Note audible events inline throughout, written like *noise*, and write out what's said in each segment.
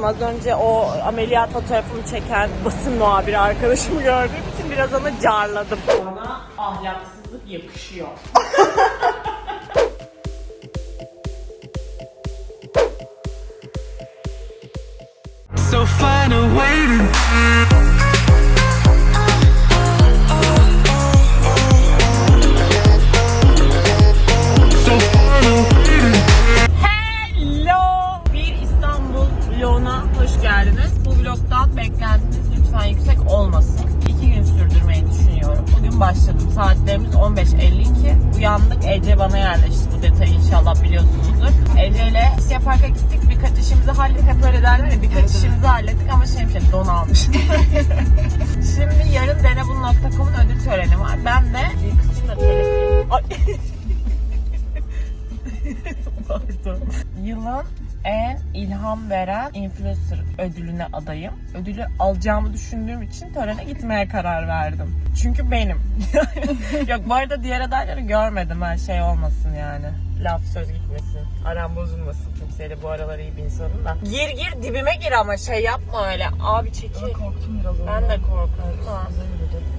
Az önce o ameliyat fotoğrafımı çeken basın muhabiri arkadaşımı gördüğüm için biraz ona carladım. Bana ahlaksızlık yakışıyor. So find a way to bana yerleşti. Bu detayı inşallah biliyorsunuzdur. Ece ile Asya Park'a gittik. Birkaç işimizi hallettik. Hep öyle derler ya. Birkaç işimizi hallettik ama şey şey don almış. *laughs* Şimdi yarın denebul.com'un ödül töreni var. Ben de bir kısmını da telefon... Ay. *laughs* Pardon. Yılın en ilham veren influencer ödülüne adayım. Ödülü alacağımı düşündüğüm için törene gitmeye karar verdim. Çünkü benim. *laughs* Yok bu arada diğer adayları görmedim her şey olmasın yani. Laf söz gitmesin. Aram bozulmasın kimseyle bu aralar iyi bir insanım da. Gir gir dibime gir ama şey yapma öyle. Abi çekil. Korktum biraz Ben de korktum. Ha.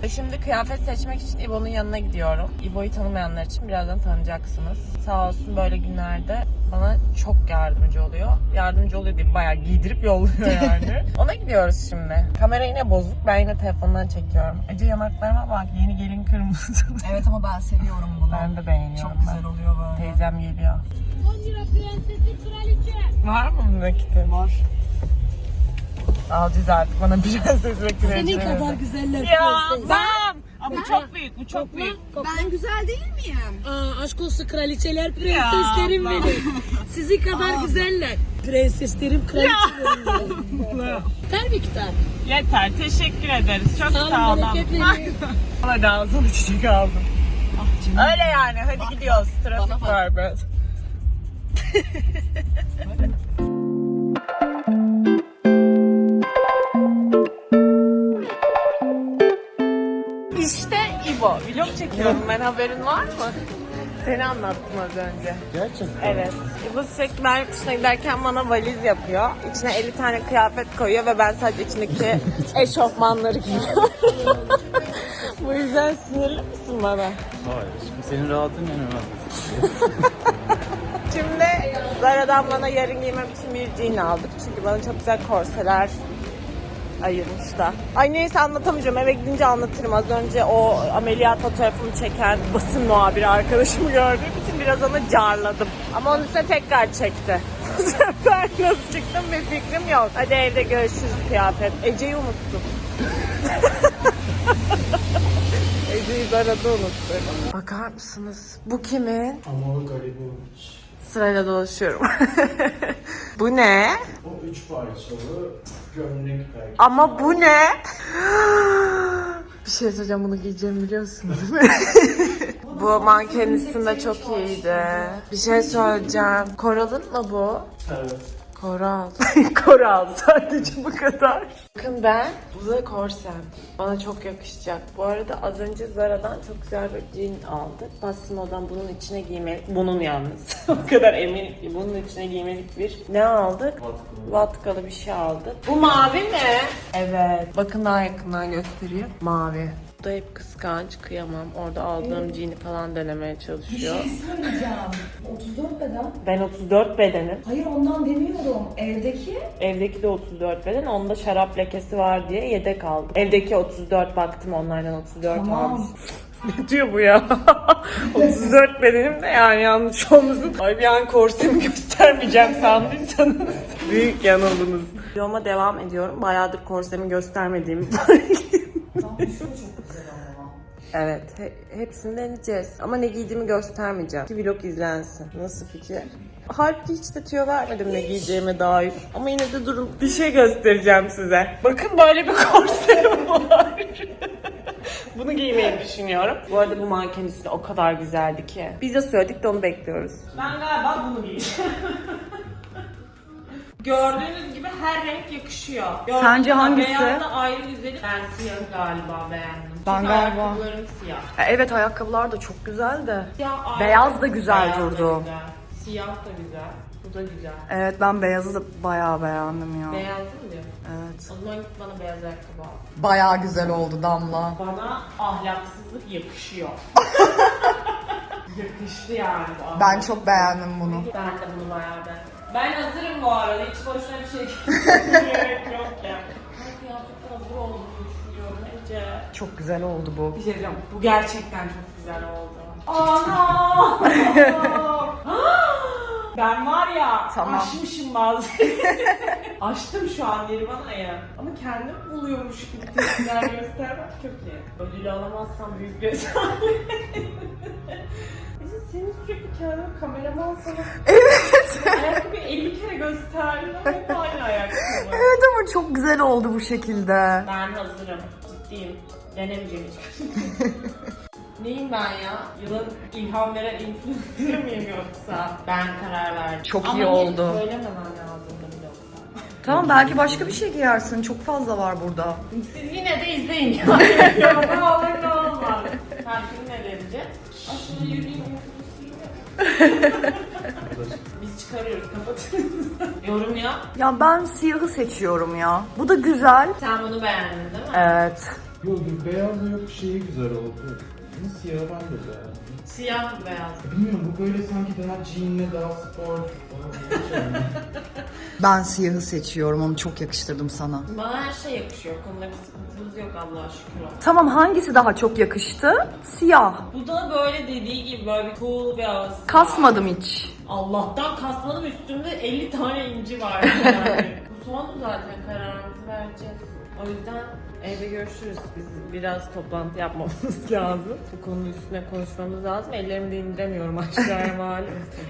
E Şimdi kıyafet seçmek için İbo'nun yanına gidiyorum. İbo'yu tanımayanlar için birazdan tanıyacaksınız. Sağ olsun böyle günlerde bana çok yardımcı oluyor. Yardımcı oluyor değil, bayağı giydirip yolluyor *laughs* yani. Ona gidiyoruz şimdi. Kamera yine bozuk, ben yine telefondan çekiyorum. Ece yanaklarıma bak, yeni gelin kırmızı. Evet ama ben seviyorum bunu. ben de beğeniyorum. Çok güzel oluyor böyle. Teyzem geliyor. 10 lira prensesi kraliçe. Var mı bu nakiti? Var. Alacağız artık bana prenses ve kraliçe. Senin kadar güzeller Ya prenses. ben! Ama bu çok büyük, bu çok büyük. Ben güzel değil miyim? Aa, aşk olsun kraliçeler prenseslerim benim. Sizi kadar güzeller. Prenseslerim kraliçelerim benim. Ter miktar. Yeter, teşekkür ederiz. Çok Sağ sağ olun, olun. bereket verin. Hadi *laughs* ağzını çiçek aldım. Öyle yani, hadi gidiyoruz. Trafik var biraz. İşte İbo. Vlog çekiyorum ben haberin var mı? Seni anlattım az önce. Gerçekten. Evet. İbo sürekli ben yurt dışına giderken bana valiz yapıyor. İçine 50 tane kıyafet koyuyor ve ben sadece içindeki *laughs* eşofmanları giyiyorum. Bu yüzden sinirli misin bana? Hayır. Şimdi senin rahatın en önemlisi. *laughs* Şimdi Zara'dan bana yarın giymem için bir jean aldık. Çünkü bana çok güzel korseler ayırmış da. Ay neyse anlatamayacağım. Eve gidince anlatırım. Az önce o ameliyat fotoğrafımı çeken basın muhabiri arkadaşımı gördüğüm için biraz ona carladım. Ama onun üstüne tekrar çekti. *laughs* Bu sefer nasıl çıktım bir fikrim yok. Hadi evde görüşürüz kıyafet. Ece'yi unuttum. *laughs* Ece'yi Zara'da unuttum. Bakar mısınız? Bu kimin? Amalı Garibovic. Sırayla dolaşıyorum. *laughs* bu ne? O üç parçalı gömlek belki. Ama bu ne? *gasps* Bir şey söyleyeceğim bunu giyeceğimi biliyorsunuz değil mi? *laughs* bu mankenin üstünde çok iyiydi. Bir şey söyleyeceğim. Koral'ın mı bu? Evet. Koral. *laughs* Koral sadece bu kadar. Bakın ben bu da korsem. Bana çok yakışacak. Bu arada az önce Zara'dan çok güzel bir jean aldık. Massimo'dan bunun içine giymelik. Bunun yalnız. *laughs* o kadar eminim ki bunun içine giymelik bir ne aldık? Vatkalı. Vatkalı bir şey aldık. Bu mavi mi? Evet. Bakın daha yakından göstereyim. Mavi. Da hep kıskanç, kıyamam. Orada aldığım jean'i falan denemeye çalışıyor. söyleyeceğim. 34 beden. Ben 34 bedenim. Hayır ondan demiyorum. Evdeki Evdeki de 34 beden. Onda şarap lekesi var diye yedek aldım. Evdeki 34 baktım onlardan 34 almış. Tamam. *laughs* ne diyor bu ya? *laughs* 34 bedenim de yani yanlış olmasın. Ay bir an korsemi *laughs* göstermeyeceğim sandıysanız. Büyük yanıldınız. Yoluma devam ediyorum. Bayağıdır korsemi fark ettim. Evet, he- hepsini deneyeceğiz. Ama ne giydiğimi göstermeyeceğim. Ki vlog izlensin. Nasıl fikir? Halbuki hiç de tüyo vermedim ne giyeceğime dair. Ama yine de durun bir şey göstereceğim size. Bakın böyle bir *laughs* korsem var. *laughs* Bunu giymeyi düşünüyorum. Bu arada bu manken üstü o kadar güzeldi ki. Biz de söyledik de onu bekliyoruz. Ben galiba bunu giyeceğim. *laughs* Gördüğünüz gibi her renk yakışıyor. Gördüğünüz Sence gibi hangisi? Beyaz da ayrı güzeli. Ben siyahı galiba beğendim. Ben Çünkü galiba- ayakkabılarım siyah. Evet ayakkabılar da çok güzel de. Siyah ayrı. Beyaz da güzel Beyaz da durdu. güzel. Siyah da güzel. Bu da güzel. Evet ben beyazı da bayağı beğendim ya. Mı diyor? Evet. O zaman git bana beyaz ayakkabı al. Bayağı güzel oldu Damla. Bana ahlaksızlık yakışıyor. *laughs* Yakıştı yani bu ahlak. Ben çok beğendim bunu. Ben de bunu bayağı beğendim. Ben hazırım bu arada. Hiç boşuna bir şey *laughs* gerek yok ya. Ben kıyafetin hazır olduğunu düşünüyorum Ece. Çok güzel oldu bu. Bir şey diyeceğim. Bu gerçekten çok güzel oldu. Ana! *laughs* ben var ya Tamam. aşmışım bazı. Açtım şu an Nirvana'yı. Ama kendim buluyormuş gibi tepkiler göstermek çok iyi. Ödülü alamazsam büyük bir Ece senin sürekli kendini kameraman Evet. ayakkabıyı 50 kere gösterdin ama hep aynı ayakkabı. Evet ama çok güzel oldu bu şekilde. Ben hazırım. Ciddiyim. Denemeyeceğim hiç. *laughs* Neyim ben ya? Yılın ilham veren influencer miyim yoksa? Ben karar verdim. Çok Ama iyi yine oldu. Söylememem lazımdı bir yoksa. Tamam belki başka bir şey giyersin. Çok fazla var burada. Siz yine de izleyin ya. ne olur ne olmaz. Herkes ne verecek? Aşırı yürüyeyim. Biz çıkarıyoruz kapatıyoruz. Yorum ya. Ya ben siyahı seçiyorum ya. Bu da güzel. Sen bunu beğendin değil mi? Evet. Yok beyaz yok şeyi güzel oldu. Ama siyah ben de beğendim. Siyah mı beyaz? Bilmiyorum bu böyle sanki daha jeanle daha spor. Ben siyahı seçiyorum. Onu çok yakıştırdım sana. Bana her şey yakışıyor. Konuda bir sıkıntımız yok Allah'a şükür. Tamam hangisi daha çok yakıştı? Siyah. Bu da böyle dediği gibi böyle bir cool bir havası. Kasmadım hiç. Allah'tan kasmadım üstümde 50 tane inci var yani. *laughs* Bu son zaten kararımızı vereceğiz. O yüzden evde görüşürüz. Biz biraz toplantı yapmamız *laughs* lazım. Bu konunun üstüne konuşmamız lazım. Ellerimi de indiremiyorum aşağıya *laughs* malum.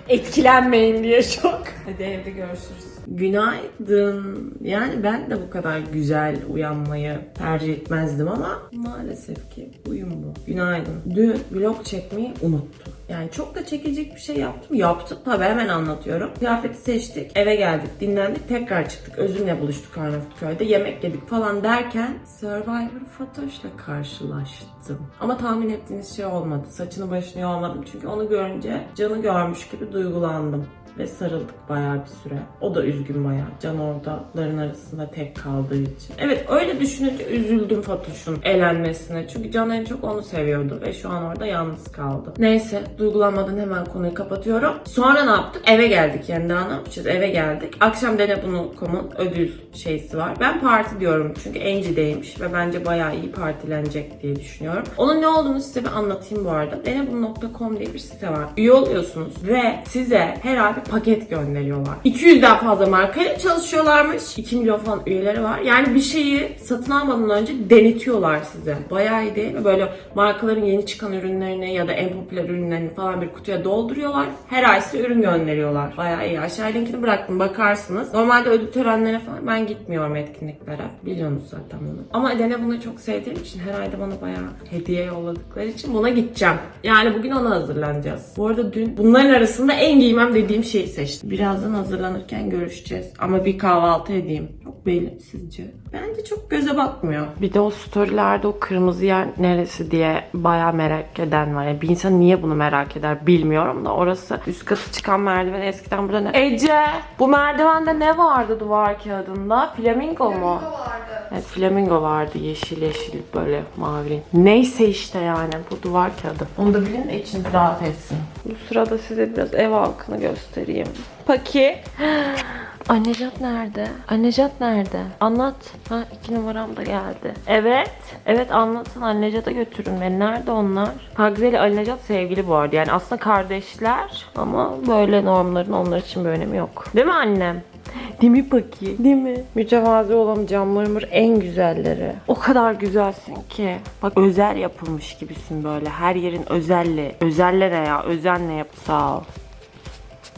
Etkilenmeyin diye çok. Hadi evde görüşürüz. Günaydın. Yani ben de bu kadar güzel uyanmayı tercih etmezdim ama maalesef ki uyum bu. Günaydın. Dün vlog çekmeyi unuttum. Yani çok da çekecek bir şey yaptım. Yaptım tabii hemen anlatıyorum. Kıyafeti seçtik, eve geldik, dinlendik, tekrar çıktık. Özümle buluştuk Arnavutköy'de, yemek yedik falan derken Survivor Fatoş'la karşılaştım. Ama tahmin ettiğiniz şey olmadı. Saçını başını yolmadım çünkü onu görünce canı görmüş gibi duygulandım ve sarıldık bayağı bir süre. O da üzgün bayağı. Can oradaların arasında tek kaldığı için. Evet öyle düşününce üzüldüm Fatoş'un elenmesine. Çünkü Can en çok onu seviyordu ve şu an orada yalnız kaldı. Neyse duygulanmadan hemen konuyu kapatıyorum. Sonra ne yaptık? Eve geldik yani daha ne yapacağız? Eve geldik. Akşam Dene Bunu.com'un ödül şeysi var. Ben parti diyorum çünkü Angie'deymiş ve bence bayağı iyi partilenecek diye düşünüyorum. Onun ne olduğunu size bir anlatayım bu arada. Denebunu.com diye bir site var. Üye oluyorsunuz ve size her paket gönderiyorlar. 200'den fazla markayla çalışıyorlarmış. 2 milyon falan üyeleri var. Yani bir şeyi satın almadan önce denetiyorlar size. Bayağı iyi değil mi? Böyle markaların yeni çıkan ürünlerini ya da en popüler ürünlerini falan bir kutuya dolduruyorlar. Her ay size ürün gönderiyorlar. Bayağı iyi. Aşağıya linkini bıraktım bakarsınız. Normalde ödül törenlerine falan ben gitmiyorum etkinliklere. Biliyorsunuz zaten bunu. Ama Edene bunu çok sevdiğim için her ayda bana bayağı hediye yolladıkları için buna gideceğim. Yani bugün ona hazırlanacağız. Bu arada dün bunların arasında en giymem dediğim şeyi seçtim. Birazdan hazırlanırken görüşeceğiz. Ama bir kahvaltı edeyim. Çok belli sizce? Bence çok göze batmıyor. Bir de o storylerde o kırmızı yer neresi diye bayağı merak eden var. Yani bir insan niye bunu merak eder bilmiyorum da orası üst katı çıkan merdiven eskiden burada ne? Ece! Bu merdivende ne vardı duvar kağıdında? Flamingo mu? Evet, flamingo vardı yeşil yeşil böyle mavi. Neyse işte yani bu duvar kağıdı. Onu da bilin de içiniz rahat etsin. Bu sırada size biraz ev halkını göstereyim. Paki. Annecat nerede? Annecat nerede? Anlat. Ha iki numaram da geldi. Evet. Evet anlatın. Annecat'a götürün beni. Nerede onlar? Ali Necat sevgili bu arada. Yani aslında kardeşler ama böyle normların onlar için bir önemi yok. Değil mi annem? Değil mi Paki? Değil mi? Mütevazi olamayacağım mırmır en güzelleri. O kadar güzelsin ki. Bak özel yapılmış gibisin böyle. Her yerin özelli. Özellere ya. Özenle yap. Sağ ol.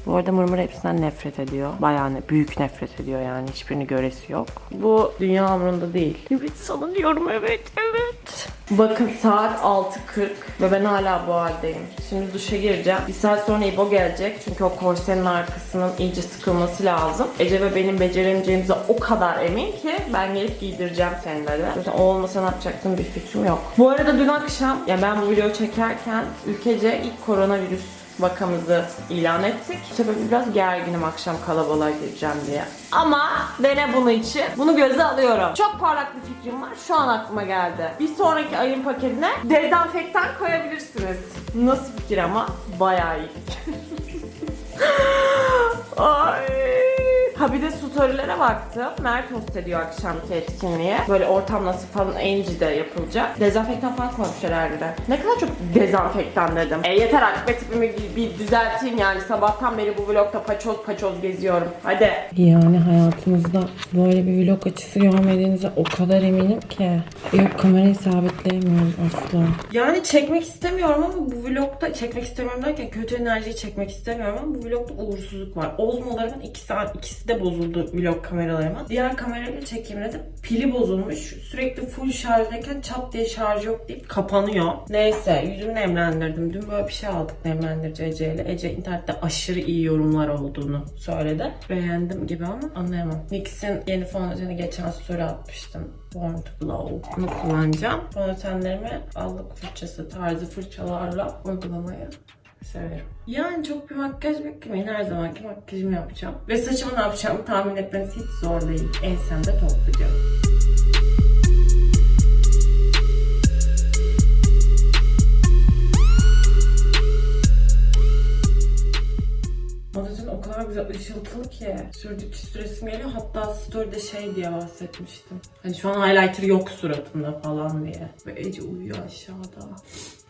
Bu arada Mırmır hepsinden nefret ediyor. Bayağı ne, büyük nefret ediyor yani. Hiçbirini göresi yok. Bu dünya umurunda değil. Evet sana diyorum evet evet. Bakın saat 6.40 ve ben hala bu haldeyim. Şimdi duşa gireceğim. Bir saat sonra İbo gelecek. Çünkü o korsenin arkasının iyice sıkılması lazım. Ece ve benim beceremeyeceğimize o kadar emin ki ben gelip giydireceğim senleri. Zaten o olmasa ne yapacaktım bir fikrim yok. Bu arada dün akşam ya ben bu videoyu çekerken ülkece ilk koronavirüs vakamızı ilan ettik. Sebeple biraz gerginim akşam kalabalığa gireceğim diye. Ama dene bunu için. Bunu göze alıyorum. Çok parlak bir fikrim var. Şu an aklıma geldi. Bir sonraki ayın paketine dezenfektan koyabilirsiniz. Nasıl fikir ama? Bayağı iyi. *laughs* Ay. Ha bir de storylere baktım. Mert host ediyor akşamki etkinliğe. Böyle ortam nasıl falan Angie'de yapılacak. Dezenfektan falan koymuşlar herhalde. Ne kadar çok dezenfektan dedim. E yeter artık be tipimi bir- bir düzelteyim yani. Sabahtan beri bu vlogda paçoz paçoz geziyorum. Hadi. Yani hayatınızda böyle bir vlog açısı görmediğinize o kadar eminim ki. Yok kamerayı sabitleyemiyorum asla. Yani çekmek istemiyorum ama bu vlogda çekmek istemiyorum derken kötü enerjiyi çekmek istemiyorum ama bu vlogda uğursuzluk var. Ozmolarımın iki saat ikisi de bozuldu vlog kameralarıma. Diğer kamerayla çekeyim dedim. Pili bozulmuş. Sürekli full şarjdayken çat diye şarj yok deyip kapanıyor. Neyse yüzümü nemlendirdim. Dün böyle bir şey aldık nemlendirici Ece ile. Ece internette aşırı iyi yorumlar olduğunu söyledi. Beğendim gibi ama anlayamam. NYX'in yeni fondöteni geçen story atmıştım. Born to Glow. Bunu kullanacağım. Fondötenlerimi allık fırçası tarzı fırçalarla uygulamayı severim. Yani çok bir makyaj beklemeyin. Her zamanki makyajımı yapacağım. Ve saçımı ne yapacağımı tahmin etmeniz hiç zor değil. Ensemde toplayacağım. Fondöten o kadar güzel ışıltılı ki. Sürdükçe süresim geliyor. Hatta story'de şey diye bahsetmiştim. Hani şu an highlighter yok suratımda falan diye. Ve Ece uyuyor aşağıda.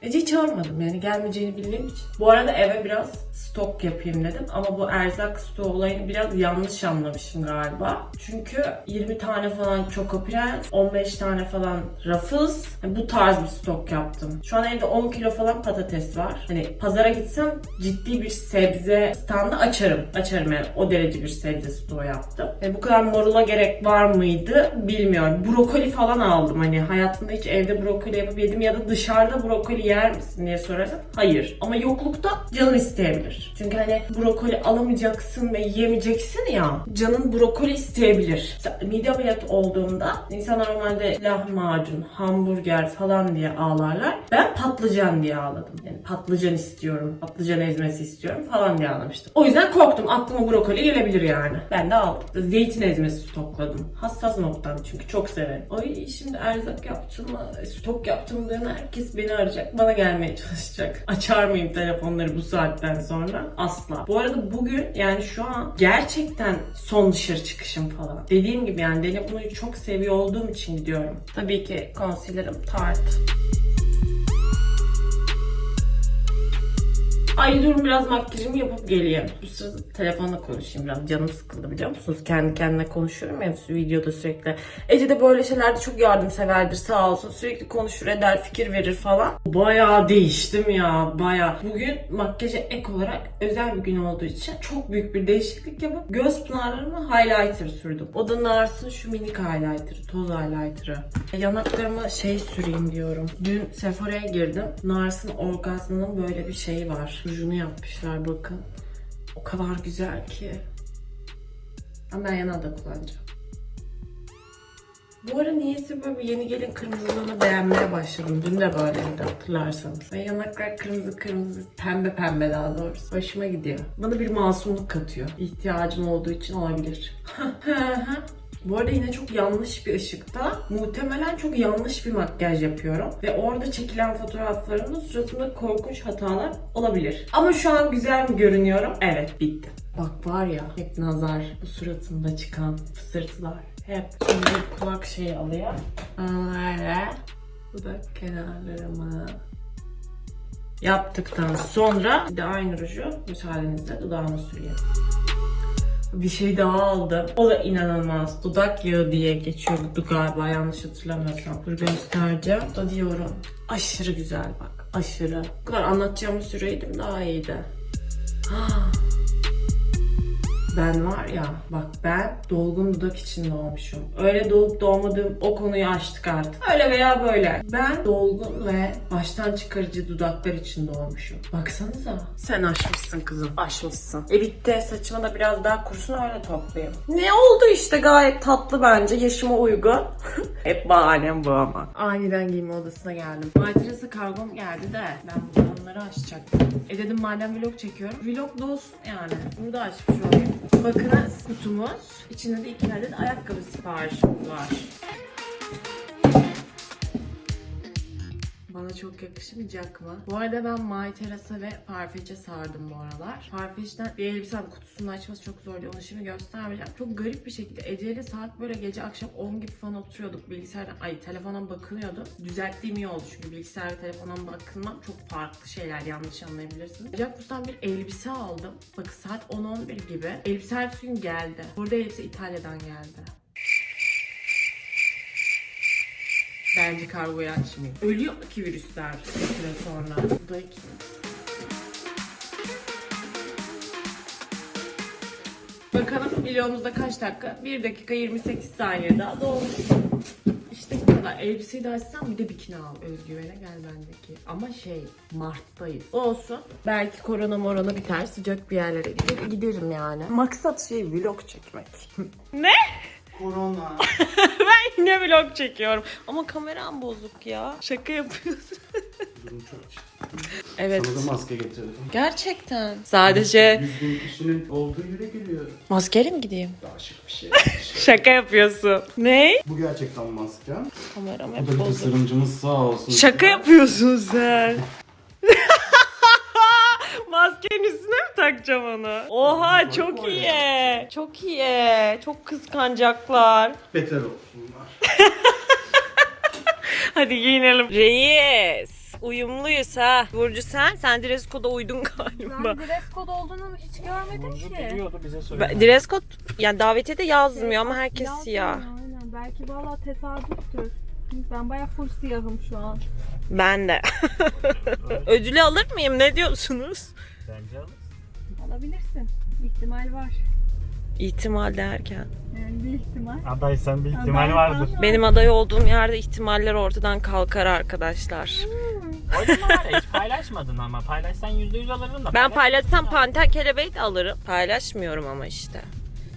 Ece'yi çağırmadım yani gelmeyeceğini bildiğim için. Bu arada eve biraz stok yapayım dedim. Ama bu erzak stoğu olayını biraz yanlış anlamışım galiba. Çünkü 20 tane falan Chocoprens, 15 tane falan Ruffles. Yani bu tarz bir stok yaptım. Şu an evde 10 kilo falan patates var. Hani pazara gitsem ciddi bir sebze standı açarım. Açarım yani o derece bir sebze stoğu yaptım. Yani bu kadar morula gerek var mıydı bilmiyorum. Brokoli falan aldım. Hani hayatımda hiç evde brokoli yapıp yedim ya da dışarıda brokoli yer misin diye sorarsan hayır. Ama yoklukta canın isteyebilir. Çünkü hani brokoli alamayacaksın ve yiyemeyeceksin ya canın brokoli isteyebilir. Mesela mide ameliyatı olduğumda insanlar normalde lahmacun, hamburger falan diye ağlarlar. Ben patlıcan diye ağladım. Yani patlıcan istiyorum, patlıcan ezmesi istiyorum falan diye ağlamıştım. O yüzden korktum. Aklıma brokoli gelebilir yani. Ben de aldım. Zeytin ezmesi stokladım. Hassas noktam çünkü çok severim. Ay şimdi erzak yaptım, stok yaptım diyen herkes beni arayacak. Bana gelmeye çalışacak. Açar mıyım telefonları bu saatten sonra? Asla. Bu arada bugün yani şu an gerçekten son dışarı çıkışım falan. Dediğim gibi yani Deli çok seviyor olduğum için gidiyorum. Tabii ki concealer'ım Tarte. Ay durun biraz makyajımı yapıp geleyim. Bu sırada telefonla konuşayım biraz. Canım sıkıldı biliyor musunuz? Kendi kendime konuşuyorum ya videoda sürekli. Ece de böyle şeylerde çok yardımseverdir sağ olsun. Sürekli konuşur eder, fikir verir falan. Bayağı değiştim ya bayağı. Bugün makyaja ek olarak özel bir gün olduğu için çok büyük bir değişiklik yapıp göz pınarlarıma highlighter sürdüm. O da Nars'ın şu minik highlighter'ı, toz highlighter'ı. Yanaklarıma şey süreyim diyorum. Dün Sephora'ya girdim. Nars'ın orgazmının böyle bir şeyi var. Rujunu yapmışlar bakın. O kadar güzel ki. Ama ben yanada kullanacağım. Bu ara niyeyse böyle yeni gelin kırmızılığını beğenmeye başladım. Dün de böyleydi hatırlarsanız. Ve yanaklar kırmızı kırmızı, pembe pembe daha doğrusu. Hoşuma gidiyor. Bana bir masumluk katıyor. İhtiyacım olduğu için olabilir. *laughs* Bu arada yine çok yanlış bir ışıkta muhtemelen çok yanlış bir makyaj yapıyorum. Ve orada çekilen fotoğraflarımda suratımda korkunç hatalar olabilir. Ama şu an güzel mi görünüyorum? Evet bitti. Bak var ya hep nazar bu suratımda çıkan fısırtılar. Hep şimdi kulak şeyi alıyor. Böyle dudak kenarlarımı yaptıktan sonra bir de aynı ruju müsaadenizle dudağıma sürüyorum. Bir şey daha aldım. O da inanılmaz. Dudak yağı diye geçiyordu galiba yanlış hatırlamıyorsam. Dur göstereceğim. Da diyorum. Aşırı güzel bak. Aşırı. Bu kadar anlatacağımı süreydim daha iyiydi. *gasps* Ah. Ben var ya bak ben dolgun dudak için doğmuşum. Öyle doğup doğmadığım o konuyu açtık artık. Öyle veya böyle. Ben dolgun ve baştan çıkarıcı dudaklar için doğmuşum. Baksanıza. Sen aşmışsın kızım. Aşmışsın. E bitti. Saçıma da biraz daha kurusun öyle toplayayım. Ne oldu işte gayet tatlı bence. Yaşıma uygun. *laughs* Hep bahanem bu ama. Aniden giyinme odasına geldim. Maytrası kargom geldi de ben bunları açacaktım. E dedim madem vlog çekiyorum. Vlog da olsun yani. Burada açmış olayım. Bakınız kutumuz. İçinde de iki adet ayakkabı siparişimiz var. Bana çok yakışmayacak mı? Bu arada ben My Terasa ve Farfetch'e sardım bu aralar. Farfetch'ten bir elbise aldım. Kutusunu açması çok zor diye onu şimdi göstermeyeceğim. Çok garip bir şekilde Ece'yle saat böyle gece akşam 10 gibi falan oturuyorduk. Bilgisayardan, ay telefondan bakınıyordu. Düzelttiğim iyi oldu çünkü bilgisayar ve telefondan bakınmam çok farklı şeyler yanlış anlayabilirsiniz. Jacquard'dan bir elbise aldım. Bakın saat 10-11 gibi. Elbise ertesi gün geldi. Burada elbise İtalya'dan geldi. Bence kargoyu açmayayım. Ölüyor ki virüsler bir süre sonra. Bu da iki. Bakalım videomuzda kaç dakika? 1 dakika 28 saniye daha dolmuş. İşte bu kadar. Elbiseyi de açsam bir de bikini al. Özgüvene gel bendeki. Ama şey Mart'tayız. Olsun. Belki korona morona biter. Sıcak bir yerlere gider, giderim yani. Maksat şey vlog çekmek. ne? Korona. *laughs* ben yine vlog çekiyorum. Ama kameram bozuk ya. Şaka yapıyorsun. Durum çok ciddi. Evet. Sana da maske getirdim. Gerçekten. Sadece Yüz bin kişinin olduğu yere geliyor. maskeyle mi gideyim? Daha şık bir şey. *laughs* Şaka yapıyorsun. Ne? Bu gerçekten maske. Kameram Bu hep da bir bozuk. tasarımcımız sağ olsun. Şaka yapıyorsun sen. *laughs* Maskenin üstüne mi takacağım onu? Oha çok iyi. Çok iyi. Çok kıskanacaklar. Beter olsunlar. *laughs* Hadi giyinelim. Reis. Uyumluyuz ha. Burcu sen? Sen dress code'a uydun galiba. Ben dress code olduğunu hiç görmedim ki. Biliyordu bize söyledi. Ben- Dress code yani davete de yazmıyor ama herkes Yazmıyor, siyah. Aynen. Belki valla tesadüftür. Ben baya full siyahım şu an. Ben de. *laughs* Ödülü alır mıyım? Ne diyorsunuz? Bence alır. Alabilirsin. İhtimal var. İhtimal derken. Yani bir ihtimal. Adaysan bir Aday ihtimal vardır. falan Benim aday olduğum yerde ihtimaller ortadan kalkar arkadaşlar. Oynama var ya hiç paylaşmadın ama. Paylaşsan %100 alırdın da. Ben paylaşsam panter kelebeği de alırım. Paylaşmıyorum ama işte.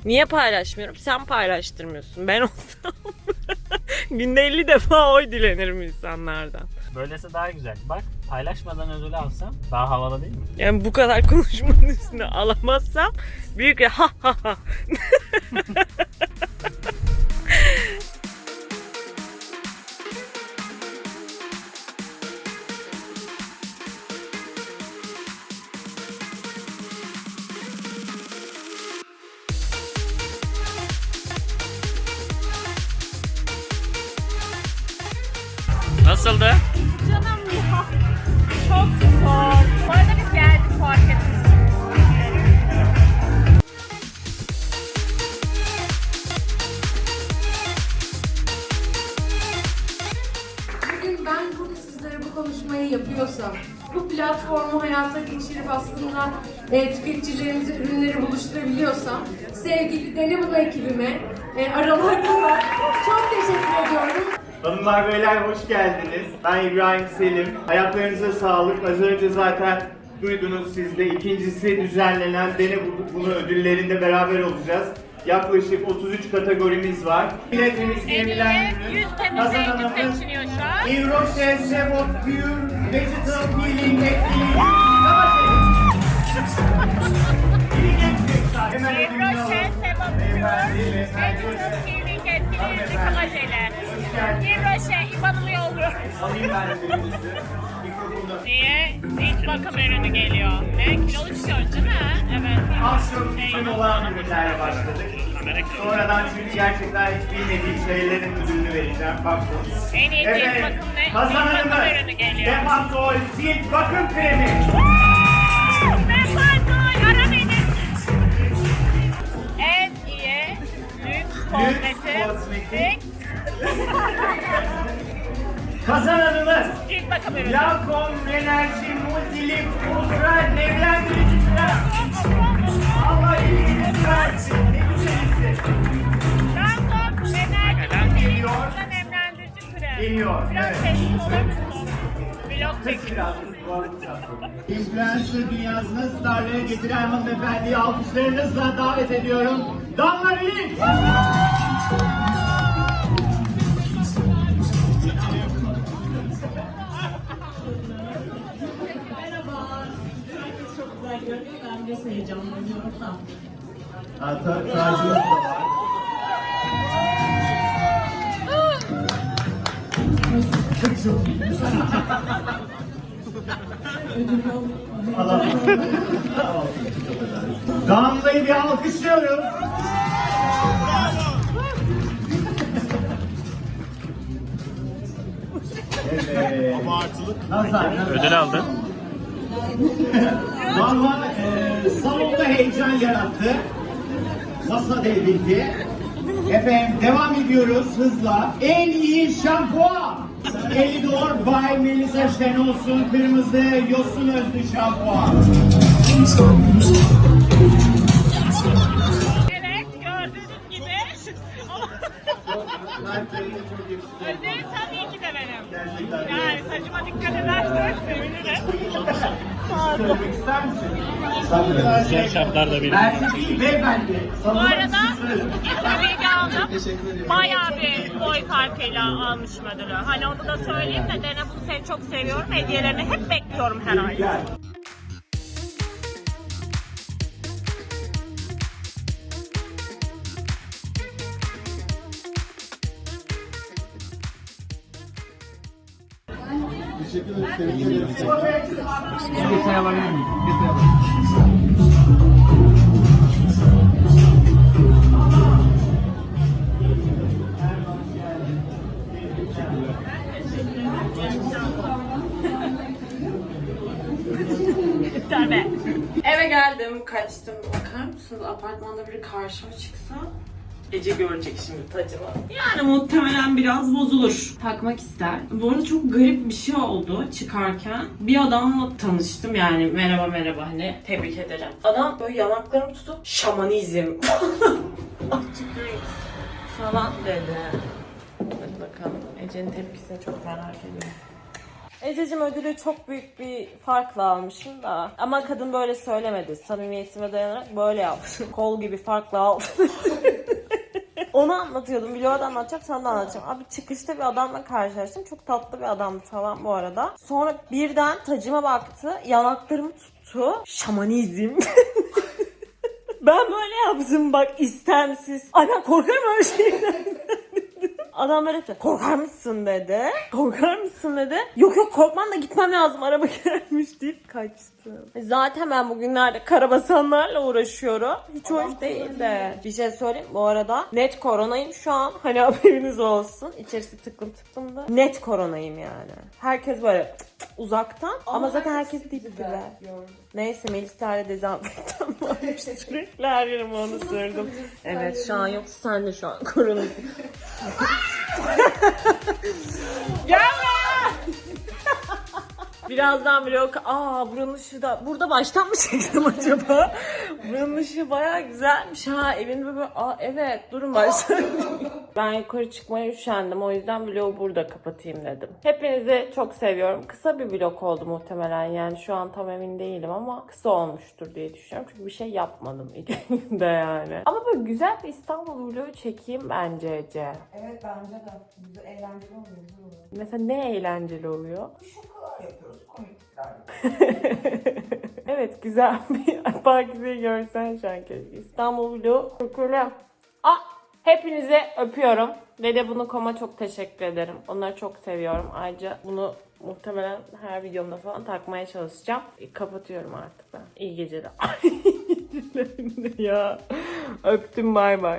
Niye paylaşmıyorum? Sen paylaştırmıyorsun. Ben *laughs* olsam günde 50 defa oy dilenirim insanlardan. Böylesi daha güzel. Bak paylaşmadan ödül alsam daha havalı değil mi? Yani bu kadar *laughs* konuşmanın üstüne alamazsam büyük *laughs* ha ha ha. *laughs* Nasıldı? Canım ya. Çok zor. Bu arada biz geldik fark etmişsin. Bugün ben burada sizlere bu konuşmayı yapıyorsam, bu platformu hayata geçirip aslında e, tüketicilerimize ürünleri buluşturabiliyorsam, sevgili Denebula ekibime, e, aralarında da çok teşekkür ediyorum. Hanımlar beyler hoş geldiniz. Ben İbrahim Selim. Hayatlarınıza sağlık. Az önce zaten duydunuz siz de. İkincisi düzenlenen Dene Bulduk Bunu ödüllerinde beraber olacağız. Yaklaşık 33 kategorimiz var. Yine temizleyebilen ürün. Kazananımız seçiliyor şu an. Yves Rocher Sevot Pure Vegetal Peeling Etkili. Hemen ödülünü alalım. Beyefendi, beyefendi. Hanımefendi. Alayım ben. Mikrofonu. Niye? İlk bakım ürünü geliyor. Ne? Kilolu çıkıyorsun değil mi? Evet. Az çok uzun olan ürünlerle başladık. Sonradan çünkü gerçekten hiç bilmediğim şeylerin ödülünü vereceğim. Baktım. En iyi cilt bakım ne? Cilt bakım ürünü geliyor. Dematol Cilt Bakım Kremi. En iyi lüks Lüks kozmetik. *laughs* Kazananımız. Lancome Enerji Multilip Ultra Nemlendirici Krem. Allah iyiliğini versin. Ne güzelsin. Random nemlendirici Geliyor. krem. nemlendirici krem. Geliyor. Biraz Evet. olur musun? Vlog çekiyor. İnfluencer dünyasına starları getiren hanımefendiyi alkışlarınızla davet ediyorum. Damla Bilik! De heyecanlanıyorum da. Ha, ta- tacınız da var. Alalım. Damla'yı bir alkışlıyoruz. Evet. Nazar, nazar. Ödül aldın. Valla e, salonda heyecan yarattı. Masa devrildi. Efendim devam ediyoruz hızla. En iyi şampuan. Elidor by Melisa Şenolsun Kırmızı Yosun Özlü Şampuan. Benim. Yani saçıma dikkat ederseniz sevinirim. Söylemek ister misin? Güzel şartlar da benim. Mersi değil beyefendi. Bu arada söyleyin. bilgi aldım. Bayağı bir boy farkıyla almışım ödülü. Hani onu da söyleyeyim de Dene bunu seni çok seviyorum. Hediyelerini hep bekliyorum her ay. Tabii. Eve geldim, kaçtım. Bakar mısınız apartmanda biri karşıma çıksa Ece görecek şimdi tacımı. Yani muhtemelen biraz bozulur. Takmak ister. Bu arada çok garip bir şey oldu çıkarken. Bir adamla tanıştım yani merhaba merhaba hani tebrik ederim. Adam böyle yanaklarımı tutup şamanizm *laughs* falan dedi. Hadi bakalım. Ece'nin tepkisini çok merak ediyorum. Ececiğim ödülü çok büyük bir farkla almışım da. Ama kadın böyle söylemedi. Samimiyetime dayanarak böyle yaptı. Kol gibi farkla aldım. *laughs* Onu anlatıyordum. Vlog'da anlatacağım, sana da anlatacağım. Abi çıkışta bir adamla karşılaştım. Çok tatlı bir adamdı falan bu arada. Sonra birden tacıma baktı. Yanaklarımı tuttu. Şamanizm. *laughs* ben böyle yaptım bak istemsiz. Ay ben korkarım öyle şeyden. *laughs* Adam böyle yaptı. Korkar mısın dedi. Korkar mısın dedi. Yok yok korkmam da gitmem lazım araba *laughs* gelmiş deyip kaçtı. Zaten ben bugünlerde karabasanlarla uğraşıyorum. Hiç hoş değil de. Bir şey söyleyeyim bu arada. Net koronayım şu an. *laughs* Hani haberiniz olsun. İçerisi tıklım tıklım da. Net koronayım yani. Herkes böyle cık cık uzaktan. Ama, zaten herkes dip dibe. Neyse Melisler'de dezenfektan *laughs* varmış. Sürekli her yerime onu sürdüm. Evet şu an yok. Sen de şu an korona. *laughs* Gelme! Birazdan vlog, aa buranın ışığı da, burada baştan mı *laughs* çeksem acaba? buranın ışığı baya güzelmiş ha, evin böyle, aa evet durun baştan. ben yukarı çıkmaya üşendim, o yüzden vlogu burada kapatayım dedim. Hepinizi çok seviyorum. Kısa bir vlog oldu muhtemelen yani şu an tam emin değilim ama kısa olmuştur diye düşünüyorum. Çünkü bir şey yapmadım ilk günde yani. Ama böyle güzel bir İstanbul vlogu çekeyim bence Ece. Evet bence de. Eğlenceli oluyor. Mesela ne eğlenceli oluyor? Yapıyoruz. Komiklikler. *laughs* evet güzel bir *laughs* Pakize'yi görsen şu an keşke. İstanbul Vlog. Şükürler. Ah, hepinize öpüyorum. Dede bunu koma çok teşekkür ederim. Onları çok seviyorum. Ayrıca bunu muhtemelen her videomda falan takmaya çalışacağım. E, Kapatıyorum artık ben. İyi geceler. *laughs* İyi geceler ya. Öptüm bay bay.